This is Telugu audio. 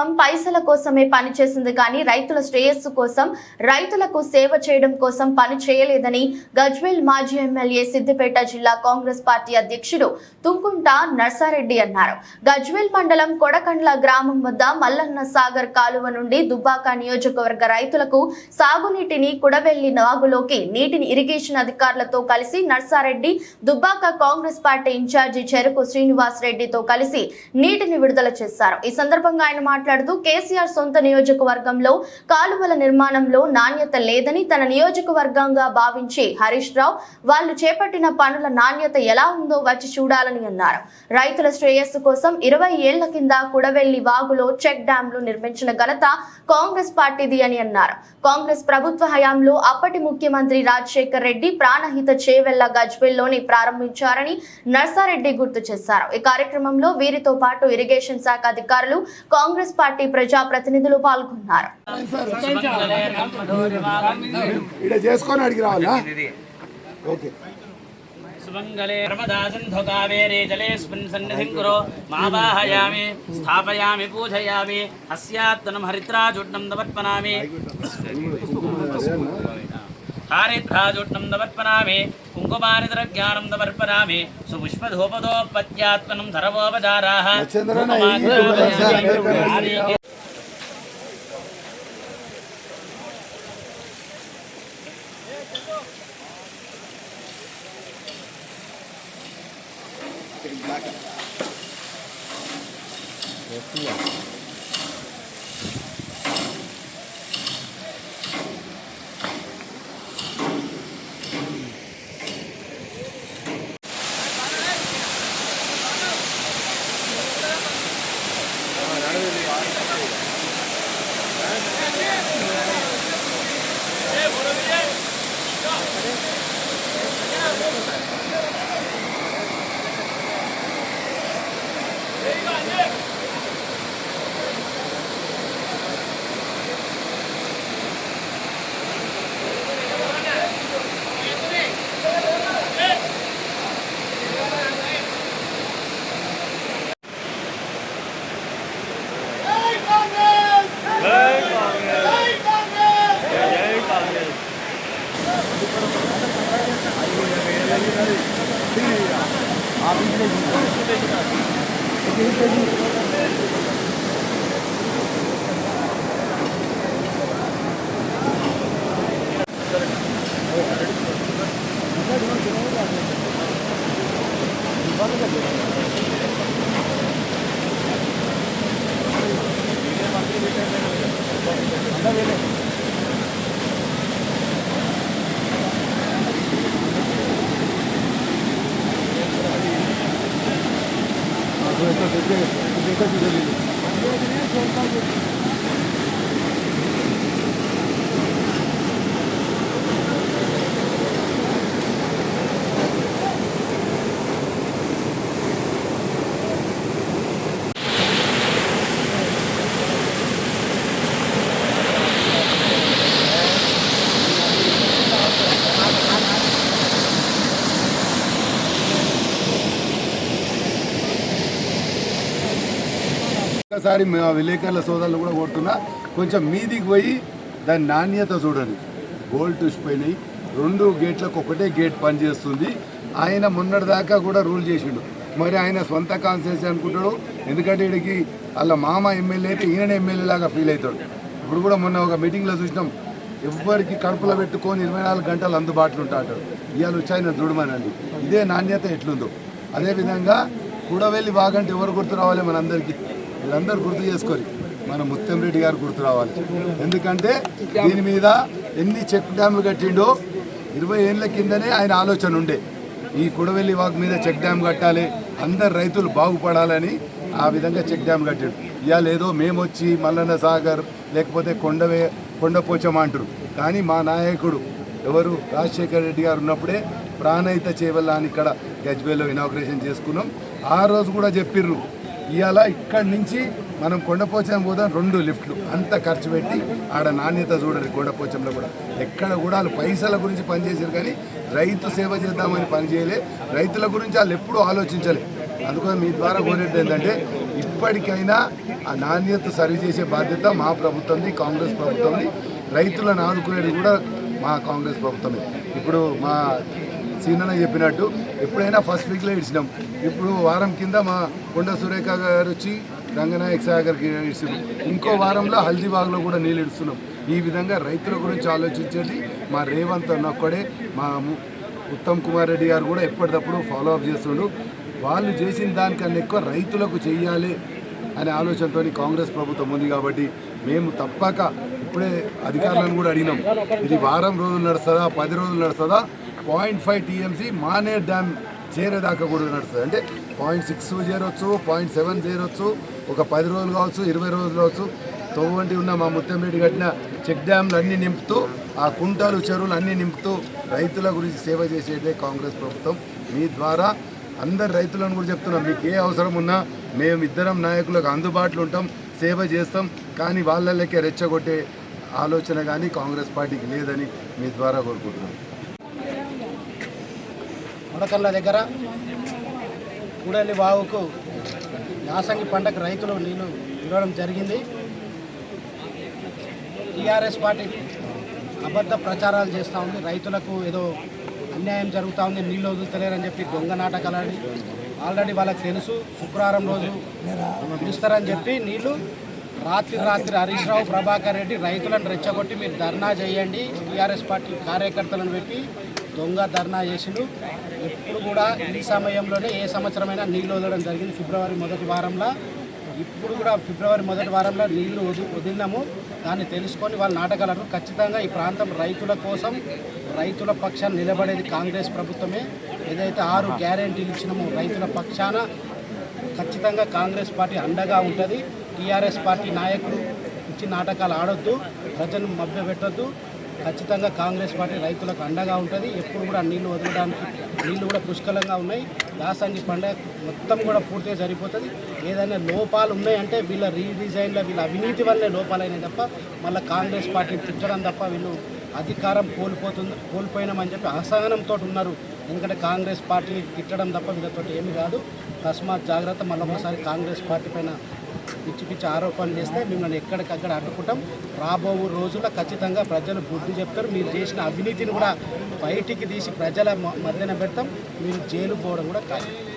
ప్రభుత్వం పైసల కోసమే పనిచేసింది కానీ రైతుల శ్రేయస్సు కోసం రైతులకు సేవ చేయడం కోసం పని చేయలేదని గజ్వేల్ మాజీ ఎమ్మెల్యే సిద్దిపేట జిల్లా కాంగ్రెస్ పార్టీ అధ్యక్షుడు తుంకుంట నర్సారెడ్డి అన్నారు. గజ్వేల్ మండలం కొడకండ్ల గ్రామం వద్ద మల్లన్న సాగర్ కాలువ నుండి దుబ్బాక నియోజకవర్గ రైతులకు సాగునీటిని కుడవెల్లి నాగులోకి నీటిని ఇరిగేషన్ అధికారులతో కలిసి Narsa Reddy Dubbaka Congress party in-charge Cheruku Srinivas రెడ్డితో కలిసి నీటిని విడుదల చేశారు. ఈ సందర్భంగా ఆయన మాట్లాడుతూ కేసీఆర్ సొంత నియోజకవర్గంలో కాలువల నిర్మాణంలో నాణ్యత లేదని తన నియోజకవర్గంగా భావించి హరీష్ రావు వాళ్ళు చేపట్టిన పనుల నాణ్యత ఎలా ఉందో వచ్చి చూడాలని అన్నారు. రైతుల శ్రేయస్సు కోసం ఇరవై ఏళ్ళ కింద కుడవెల్లి వాగులో చెక్ డ్యాంలు నిర్మించిన ఘనత కాంగ్రెస్ పార్టీది అని అన్నారు. కాంగ్రెస్ ప్రభుత్వ హయాంలో అప్పటి ముఖ్యమంత్రి రాజశేఖర్ రెడ్డి ప్రాణహిత చేవెళ్ళ గజ్వెల్లోని ప్రారంభించారని నర్సారెడ్డి గుర్తు చేశారు. ఈ కార్యక్రమంలో వీరితో పాటు ఇరిగేషన్ శాఖ అధికారులు కాంగ్రెస్ పార్టీ ప్రజా ప్రతినిధులు పాల్గొన్నారు. ఇక్కడ చేసుకొని అడిగి రావాలా? ఓకే. सुमङ्गले नर्मदासिन्धुकावेरे जलेऽस्मिन् सन्निधिं कुरु। मावाहयामि स्थापयामि पूजयामि हस्यात्तनं हरित्राचूर्णं नवत्पनामि हारिद्राजोट्टं नवत्पनामि कुङ्कुमानिद्रज्ञानं नवर्पनामि सुपुष्पधूपदोपत्यात्मनं सर्वोपचाराः 来多呀。stati degli ఒకసారి మా విలేకరుల సోదరులు కూడా కొడుతున్నా కొంచెం మీదికి పోయి దాని నాణ్యత చూడండి. గోల్డ్ టూస్ రెండు గేట్లకు ఒకటే గేట్ పనిచేస్తుంది. ఆయన మొన్నటిదాకా కూడా రూల్ చేసిండు. మరి ఆయన సొంత కాన్సెన్స్ అనుకుంటాడు. ఎందుకంటే వీడికి వాళ్ళ మామ ఎమ్మెల్యే అయితే ఈయన ఎమ్మెల్యే లాగా ఫీల్ అవుతాడు. ఇప్పుడు కూడా మొన్న ఒక మీటింగ్లో చూసినాం. ఎవరికి కడుపులో పెట్టుకొని ఇరవై నాలుగు గంటలు అందుబాటులో ఉంటాడు ఇవాళ వచ్చి ఆయన చూడమనండి ఇదే నాణ్యత ఎట్లుందో. అదేవిధంగా కూడవెళ్ళి బాగంటే ఎవరు గుర్తు రావాలి మనందరికీ? వీళ్ళందరూ గుర్తు చేసుకొని మన ముత్తంరెడ్డి గారు గుర్తు రావాలి. ఎందుకంటే దీని మీద ఎన్ని చెక్ డ్యామ్లు కట్టిండో ఇరవై ఏళ్ళ కిందనే ఆయన ఆలోచన ఉండే. ఈ కుడవెల్లి వాక్ మీద చెక్ డ్యామ్ కట్టాలి అందరు రైతులు బాగుపడాలని ఆ విధంగా చెక్ డ్యామ్ కట్టాడు. ఇవాళ ఏదో మేము వచ్చి మల్లన్న సాగర్ లేకపోతే కొండవే కొండపోచం అంటారు కానీ మా నాయకుడు ఎవరు? రాజశేఖర రెడ్డి గారు ఉన్నప్పుడే ప్రాణహిత చేవల్లా అని ఇక్కడ గజ్వేల్లో ఇనాగ్రేషన్ చేసుకున్నాం. ఆ రోజు కూడా చెప్పిర్రు ఇవాళ ఇక్కడి నుంచి మనం కొండపోచం పోదాం రెండు లిఫ్ట్లు. అంత ఖర్చు పెట్టి ఆడ నాణ్యత చూడరు కొండపోచంలో కూడా. ఎక్కడ కూడా వాళ్ళు పైసల గురించి పనిచేసారు కానీ రైతు సేవ చేద్దామని పనిచేయలే రైతుల గురించి వాళ్ళు ఎప్పుడూ ఆలోచించలే. అందుకని మీ ద్వారా కోరేది ఏంటంటే ఇప్పటికైనా ఆ నాణ్యత సరిచేసే బాధ్యత మా ప్రభుత్వంది కాంగ్రెస్ ప్రభుత్వంది. రైతులను ఆదుకునేది కూడా మా కాంగ్రెస్ ప్రభుత్వమే. ఇప్పుడు మా సీనన్న చెప్పినట్టు ఎప్పుడైనా ఫస్ట్ వీక్లో ఇచ్చినాం ఇప్పుడు వారం కింద మా కొండ సురేఖ గారు వచ్చి రంగనాయక్ సాగర్కి ఇస్తున్నాం ఇంకో వారంలో హల్దీబాగ్లో కూడా నీళ్ళు ఇస్తున్నాం ఈ విధంగా రైతుల గురించి ఆలోచించేది మా రేవంత్ అన్న ఒక్కడే. మా ఉత్తమ్ కుమార్ రెడ్డి గారు కూడా ఎప్పటికప్పుడు ఫాలో అప్ చేస్తుండు. వాళ్ళు చేసిన దానికన్నా ఎక్కువ రైతులకు చెయ్యాలి అనే ఆలోచనతో కాంగ్రెస్ ప్రభుత్వం ఉంది కాబట్టి మేము తప్పక ఇప్పుడే అధికారులను కూడా అడిగినాం. ఇది వారం రోజులు నడుస్తుందా పది రోజులు నడుస్తుందా? పాయింట్ ఫైవ్ టీఎంసీ మానే డ్యామ్ చేరేదాకా కూడా నడుస్తుంది. అంటే పాయింట్ సిక్స్ చేరొచ్చు పాయింట్ సెవెన్ చేరొచ్చు ఒక పది రోజులు కావచ్చు ఇరవై రోజులు కావచ్చు. తొవ్వంటి ఉన్న మా ముత్తంరెడ్డి కట్టిన చెక్ డ్యామ్లు అన్నీ నింపుతూ ఆ కుంటాలు చెరువులు అన్నీ నింపుతూ రైతుల గురించి సేవ చేసేదే కాంగ్రెస్ ప్రభుత్వం. మీ ద్వారా అందరు రైతులను కూడా చెప్తున్నాం మీకు ఏ అవసరం ఉన్నా మేము ఇద్దరం నాయకులకు అందుబాటులో ఉంటాం సేవ చేస్తాం. కానీ వాళ్ళకే రెచ్చగొట్టే ఆలోచన కానీ కాంగ్రెస్ పార్టీకి లేదని మీ ద్వారా కోరుకుంటున్నాం. ముడకల్ల దగ్గర కూడలి వాగుకు యాసంగి పంటకు రైతులు నీళ్ళు ఇవ్వడం జరిగింది. టీఆర్ఎస్ పార్టీ అబద్ధ ప్రచారాలు చేస్తూ ఉంది. రైతులకు ఏదో అన్యాయం జరుగుతూ ఉంది. నీళ్ళు వదులుతలేరని చెప్పి దొంగ నాటకాలని ఆల్రెడీ వాళ్ళకి తెలుసు. శుక్రవారం రోజు పిలుస్తారని చెప్పి నీళ్ళు రాత్రి రాత్రి హరీష్ రావు ప్రభాకర్ రెడ్డి రైతులను రెచ్చగొట్టి మీరు ధర్నా చేయండి. టీఆర్ఎస్ పార్టీ కార్యకర్తలను పెట్టి దొంగ ధర్నా చేసిండు. ఎప్పుడు కూడా ఈ సమయంలోనే ఏ సంవత్సరమైనా నీళ్ళు వదలడం జరిగింది. ఫిబ్రవరి మొదటి వారంలో ఇప్పుడు కూడా ఫిబ్రవరి మొదటి వారంలో నీళ్ళు వది వదిలినాము. దాన్ని తెలుసుకొని వాళ్ళు నాటగలరు ఖచ్చితంగా ఈ ప్రాంతం రైతుల కోసం రైతుల పక్షాన నిలబడేది కాంగ్రెస్ ప్రభుత్వమే. ఏదైతే ఆరు గ్యారంటీలు ఇచ్చినామో రైతుల పక్షాన ఖచ్చితంగా కాంగ్రెస్ పార్టీ అండగా ఉంటుంది. టీఆర్ఎస్ పార్టీ నాయకులు ఇచ్చి నాటకాలు ఆడొద్దు. ప్రజలను మభ్యపెట్టొద్దు. ఖచ్చితంగా కాంగ్రెస్ పార్టీ రైతులకు అండగా ఉంటుంది. ఎప్పుడు కూడా నీళ్ళు వదలడానికి నీళ్ళు కూడా పుష్కలంగా ఉన్నాయి. యాసంగి పండగ మొత్తం కూడా పూర్తిగా సరిపోతుంది. ఏదైనా లోపాలు ఉన్నాయంటే వీళ్ళ రీడిజైన్లో వీళ్ళ అవినీతి వల్లే లోపాలైనాయి తప్ప మళ్ళీ కాంగ్రెస్ పార్టీని తిట్టడం తప్ప వీళ్ళు అధికారం కోల్పోతుంది కోల్పోయినామని చెప్పి అసహనంతో ఉన్నారు. ఎందుకంటే కాంగ్రెస్ పార్టీని తిట్టడం తప్ప వీళ్ళతో ఏమి కాదు. తస్మాత్ జాగ్రత్త. మళ్ళీ ఒకసారి కాంగ్రెస్ పార్టీ పైన పిచ్చి పిచ్చి ఆరోపణలు చేస్తే మిమ్మల్ని ఎక్కడికక్కడ అడ్డుకుంటాం. రాబో రోజుల్లో ఖచ్చితంగా ప్రజలు బుద్ధి చెప్తారు. మీరు చేసిన అవినీతిని కూడా బయటికి తీసి ప్రజల మ- మధ్యన పెడతాం. మీరు జైలు పోవడం కూడా కాదు